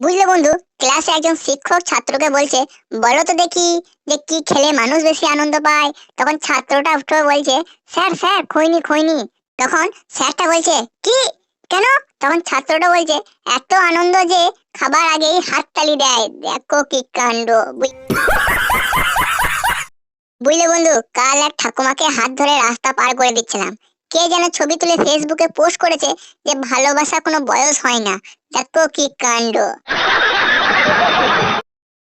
বুঝলে বন্ধু ক্লাসে একজন শিক্ষক ছাত্রকে বলছে, বলো তো দেখি, যে কি খেলে মানুষ বেশি আনন্দ পায়? তখন ছাত্রটা উঠে বলছে, স্যার স্যার, খৈনি খৈনি। তখন স্যারটা বলছে, কি? কেন? তখন ছাত্রটা বলছে, এত আনন্দ যে খাবার আগেই হাততালি দেয়। দেখো কি কাণ্ড বুঝলে বন্ধু, কাল এক ঠাকুমাকে হাত ধরে রাস্তা পার করে দিচ্ছিলাম। কে যেন ছবি তুলে ফেসবুকে পোস্ট করেছে যে ভালোবাসা কোনো বয়স হয় না। দেখো কি কাণ্ড।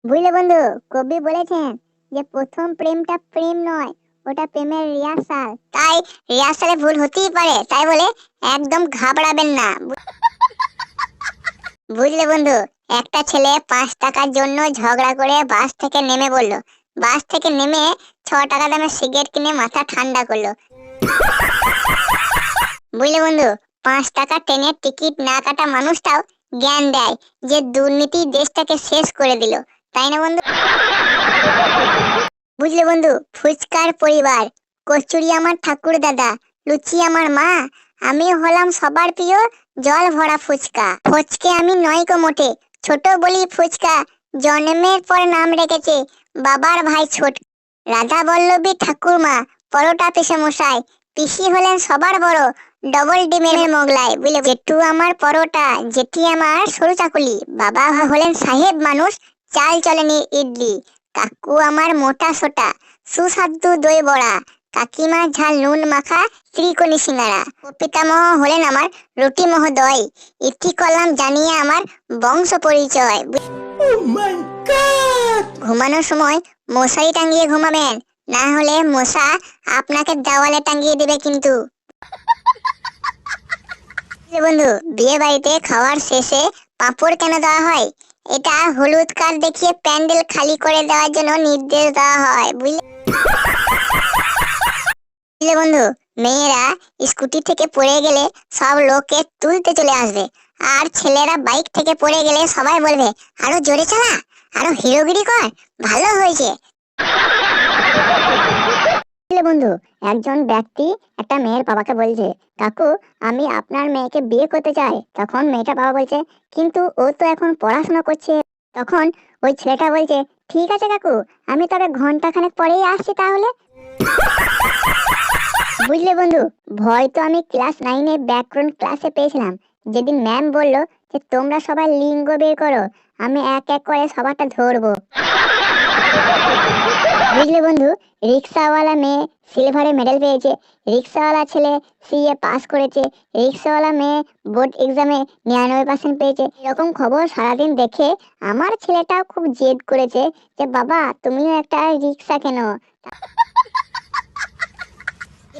বুঝলে বন্ধু, কবি বলেছেন যে প্রথম প্রেমটা প্রেম নয়, ওটা প্রেমের রিহার্সাল তাই রিহার্সালে ভুল হতেই পারে, তাই বলে একদম ঘাবড়াবেন না। বুঝলে বন্ধু, একটা ছেলে পাঁচ টাকার জন্য ঝগড়া করে বাস থেকে নেমে বলল, বাস থেকে নেমে ছ টাকা দামের সিগারেট কিনে মাথা ঠান্ডা করল। বুঝলে বন্ধু, পাঁচ টাকা ট্রেনের টিকিট না কাটা মানুষটাও জ্ঞান দেয় যে দুর্নীতি দেশটাকে শেষ করে দিল, তাই না বন্ধু? বুঝলে বন্ধু, ফুচকার পরিবার, কচুরি আমার ঠাকুর দাদা, লুচি আমার মা আমি হলাম সবার প্রিয় জল ভরা ফুচকা। ফুচকে আমি নয় কো মোটে, ছোট বলি ফুচকা, জন্মের পর নাম রেখেছে বাবার ভাই ছোট। রাধা বল্লভী ঠাকুরমা পরোটা পিসে মশাই। পিসি হলেন সবার বড়। ডবল ডিমের মোগলাই। বুঝলে জেঠু আমার পরোটা জেঠি আমার সরু চাকুলি। বাবা হলেন সাহেব মানুষ চাল চলেনি ইডলি। কাকু আমার মোটা সোটা সুস্বাদু দই বড়া। কাকিমা ঝাল নুন মাখা ত্রিকোণী সিঙ্গারা। পিতামহ হলেন আমার রুটি মহোদয় ইতি কলাম জানিয়ে আমার বংশ পরিচয়। বু- ঘুমানোর সময় মশারি টাঙ্গিয়ে ঘুমাবেন। না হলে মশা আপনাকে দেওয়ালে টাঙ্গিয়ে দেবে কিন্তু। বন্ধু, বিয়ে বাড়িতে খাওয়ার শেষে পাঁপড় কেন দেওয়া হয়? এটা হলুদ কার্ড দেখিয়ে প্যান্ডেল খালি করে দেওয়ার জন্য নির্দেশ দেওয়া হয়, বুঝলে? বন্ধু, মেয়েরা স্কুটি থেকে পড়ে গেলে সব লোকে তুলতে চলে আসবে। আর ছেলেরা বাইক থেকে পড়ে গেলে সবাই বলবে, আরও জোরে চালা, আরও হিরোগিরি কর, ভালো হয়েছে। বন্ধু, একজন ব্যক্তি একটা মেয়ের বাবাকে বলছে, কাকু, আমি আপনার মেয়েকে বিয়ে করতে চাই। তখন মেয়েটা বাবা বলছে, কিন্তু ও তো এখন পড়াশোনা করছে। তখন ওই ছেলেটা বলছে, ঠিক আছে কাকু, আমি তবে ঘণ্টা খানেক পরেই আসছি তাহলে। বুঝলে বন্ধু, ভয় তো আমি ক্লাস নাইনে ব্যাকরণ ক্লাসে পেয়েছিলাম। যেদিন ম্যাম বলল যে, তোমরা সবাই লিঙ্গ বের করো, আমি এক এক করে সবারটা ধরবো। বুঝলে বন্ধু, রিক্সাওয়ালা মেয়ে সিলভারে মেডেল পেয়েছে, রিক্সাওয়ালা ছেলে সিএ পাস করেছে, রিক্সাওয়ালা মেয়ে বোর্ড এক্সামে নিরানব্বই পার্সেন্ট পেয়েছে। এরকম খবর সারাদিন দেখে আমার ছেলেটাও খুব জেদ করেছে যে, বাবা, তুমিও একটা রিক্সা কেন।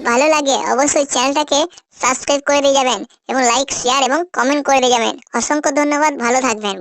ভালো লাগে, অবশ্যই চ্যানেলটাকে সাবস্ক্রাইব করে দিয়ে যাবেন এবং লাইক শেয়ার এবং কমেন্ট করে দিয়ে যাবেন। অসংখ্য ধন্যবাদ, ভালো থাকবেন।